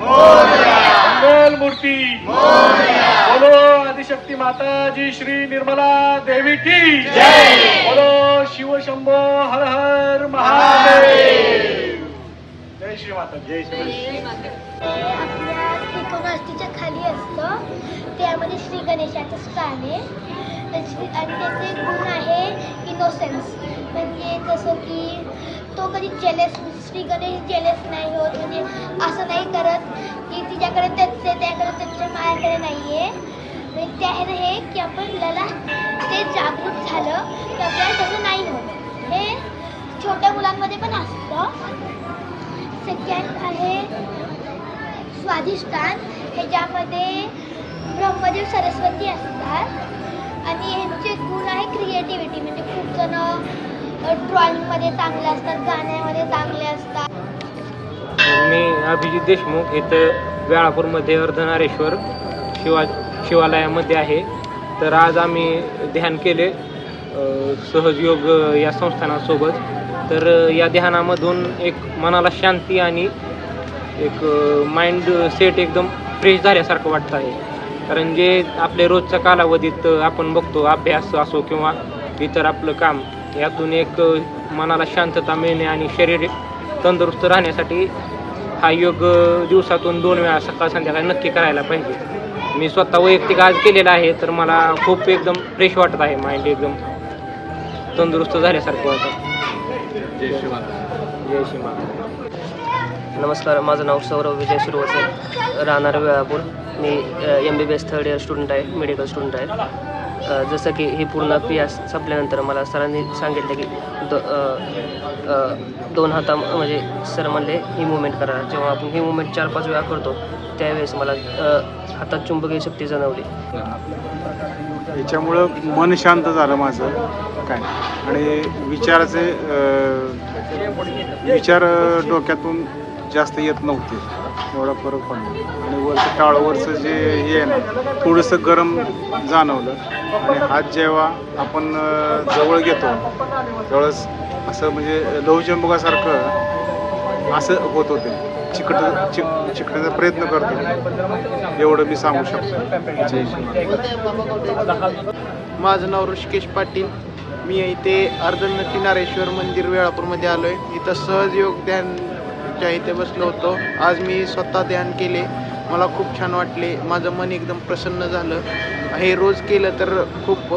मंगल मूर्ती बोलो आदिशक्ती माताजी श्री निर्मला देवी की। बोलो शिव शंभो हर हर महादेव। जय श्री माता जय श्री ते आपल्या खाली असतं. त्यामध्ये श्री गणेशाचं स्थान आहे. श्री आणि त्याचे गुण आहे इनोसेन्स म्हणजे जसं की तो कधी जेलेस श्री गणेश जेलेस नाही होत म्हणजे असं नाही करत की तिच्याकडे त्याचे त्याकडे त्याच्या माझ्याकडे नाही आहे म्हणजे त्या हे की आपल्याला ते जागरूक झालं की आपल्याला तसं नाही होत. हे छोट्या मुलांमध्ये पण असतं. सेकंड आहे स्वाधिष्ठान. ह्याच्यामध्ये ब्रह्मदेव सरस्वती असतात. आणि ह्यांचे गुण आहे क्रिएटिव्हिटी म्हणजे खूप जण ड्रॉइंगमध्ये चांगले असतात गाण्यामध्ये चांगले असतात. मी अभिजित देशमुख इथं वेळापूरमध्ये अर्धनारेश्वर शिवा शिवालयामध्ये आहे. तर आज आम्ही ध्यान केले सहजयोग या संस्थानासोबत. तर या ध्यानामधून एक मनाला शांती आणि एक माइंड सेट एकदम फ्रेश झाल्यासारखं वाटतं आहे. कारण जे आपल्या रोजच्या कालावधीत आपण बघतो अभ्यास असो किंवा इतर आपलं काम यातून एक मनाला शांतता मिळणे आणि शरीर तंदुरुस्त राहण्यासाठी हा योग दिवसातून दोन वेळा सकाळ संध्याकाळी नक्की करायला पाहिजे. मी स्वतः वैयक्तिक आज केलेला आहे तर मला खूप एकदम फ्रेश वाटत आहे माइंड एकदम तंदुरुस्त झाल्यासारखं वाटतं. जय श्री माता जय श्री माता नमस्कार माझं नाव सौरभ विजय सुरवसे राहणार वेळापूर. मी M B B S third year student आहे मेडिकल स्टुडंट आहे. जसं की हे पूर्ण क्रिया संपल्यानंतर मला सरांनी सांगितलं की दो दोन हाता म्हणजे सर म्हणले ही मुवमेंट करा. जेव्हा आपण ही मुवमेंट चार पाच वेळा करतो त्यावेळेस मला हातात चुंबकीय शक्ती जाणवली. याच्यामुळं मन शांत झालं माझं. काय? आणि विचाराचे विचार डोक्यातून जास्त येत नव्हते. एवढा फरक पडला आणि वरचं टाळावरचं जे हे आहे ना थोडंसं गरम जाणवलं. आणि हात जेव्हा आपण जवळ घेतो त्यावेळेस असं म्हणजे लवचंबुकासारखं असं होत होते. चिकट चिक चिकटण्याचा प्रयत्न करतो एवढं मी सांगू शकतो. माझं नाव ऋषिकेश पाटील. मी इथे अर्धनती नारेश्वर मंदिर वेळापूरमध्ये आलो आहे इथं सहज योग ध्यानच्या इथे बसलो होतो. आज मी स्वतः ध्यान केले. मला खूप छान वाटले. माझं मन एकदम प्रसन्न झालं. हे रोज केलं तर खूप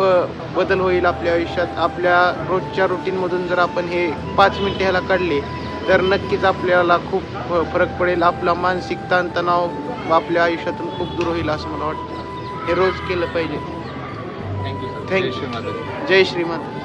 बदल होईल आपल्या आयुष्यात. आपल्या रोजच्या रुटीनमधून जर आपण हे पाच मिनटे ह्याला काढले तर नक्कीच आपल्याला खूप फरक पडेल. आपला मानसिक ताणतणाव आपल्या आयुष्यातून खूप दूर होईल असं मला वाटतं. हे रोज केलं पाहिजे. थँक्यू जय श्रीमाता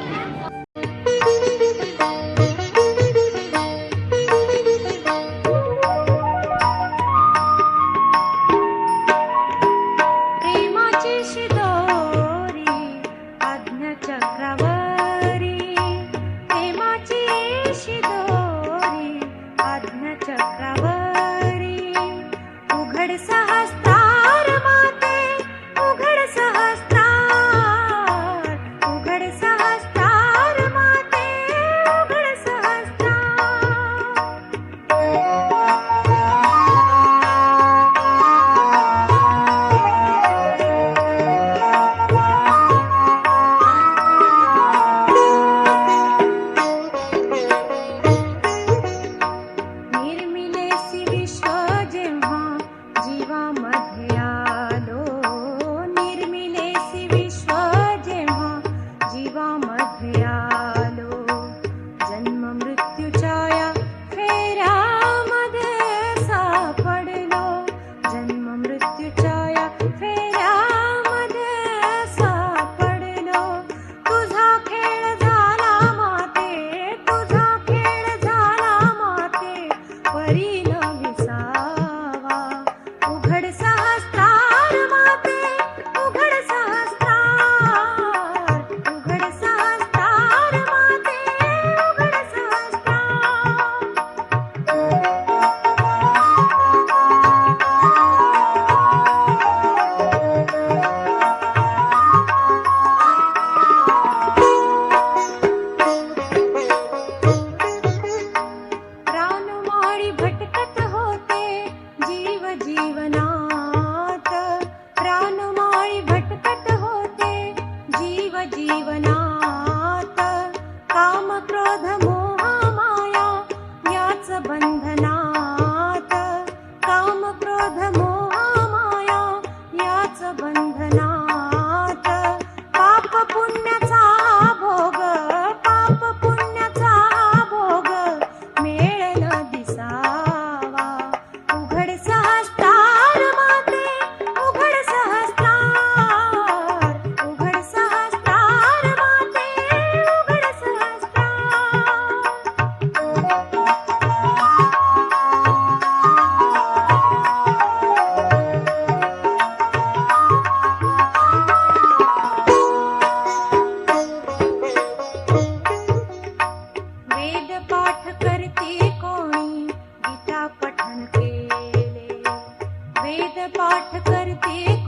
पाठ करते.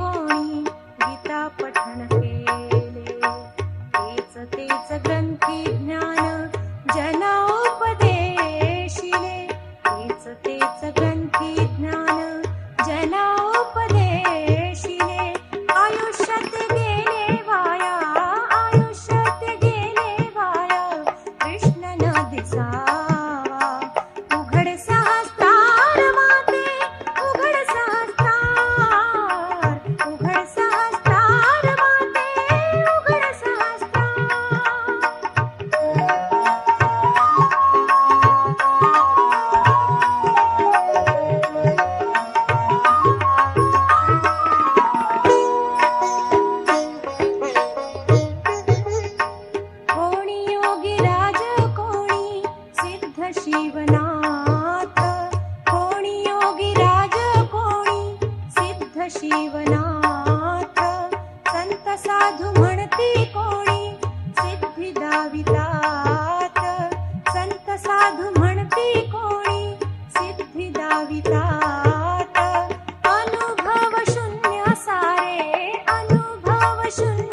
i passion.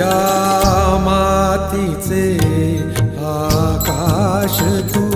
या मातीचे आकाश तू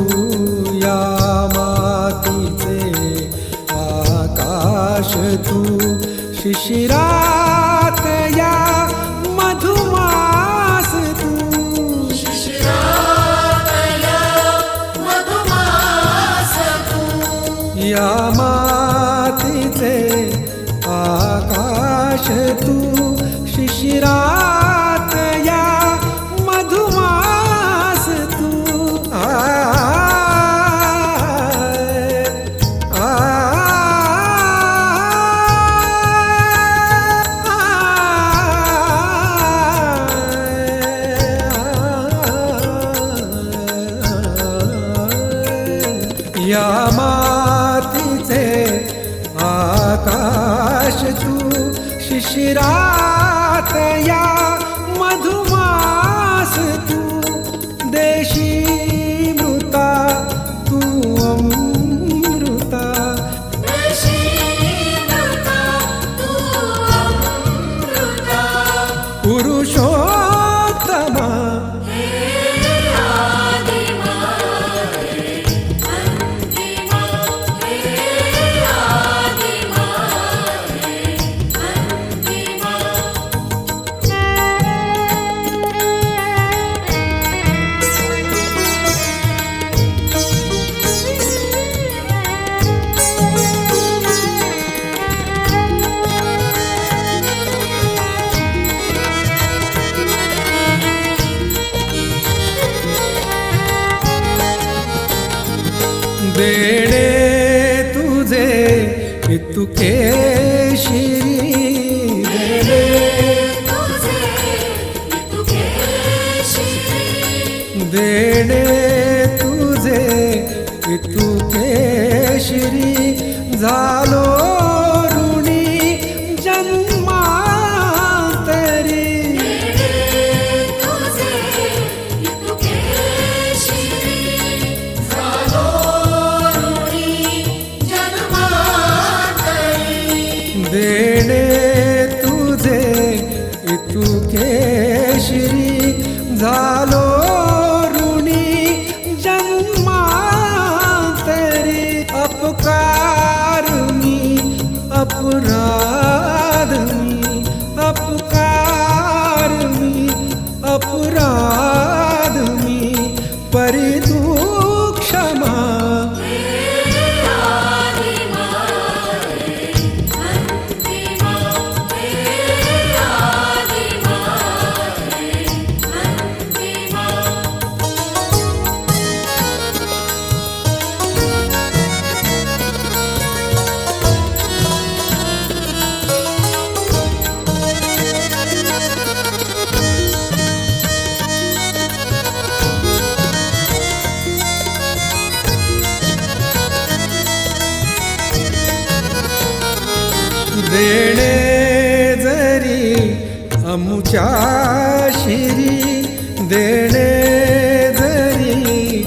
उशिरात या वेडे तुझे तू ते श्री झालो. आमुच्या शिरी देणे धरी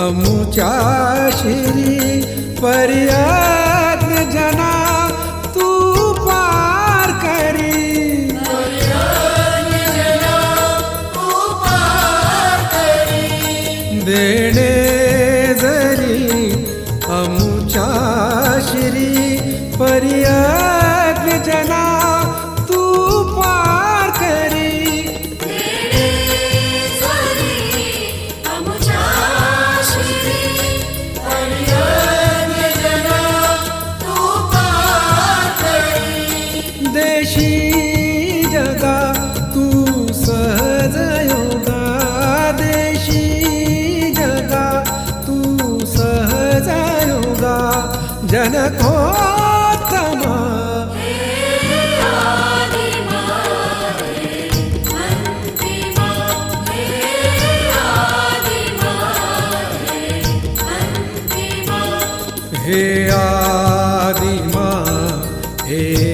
आमुच्या शिरी पर्यात जना तू पार करी. देणे धरी आमुच्या शिरी पर्यात जना हे आदिमा हे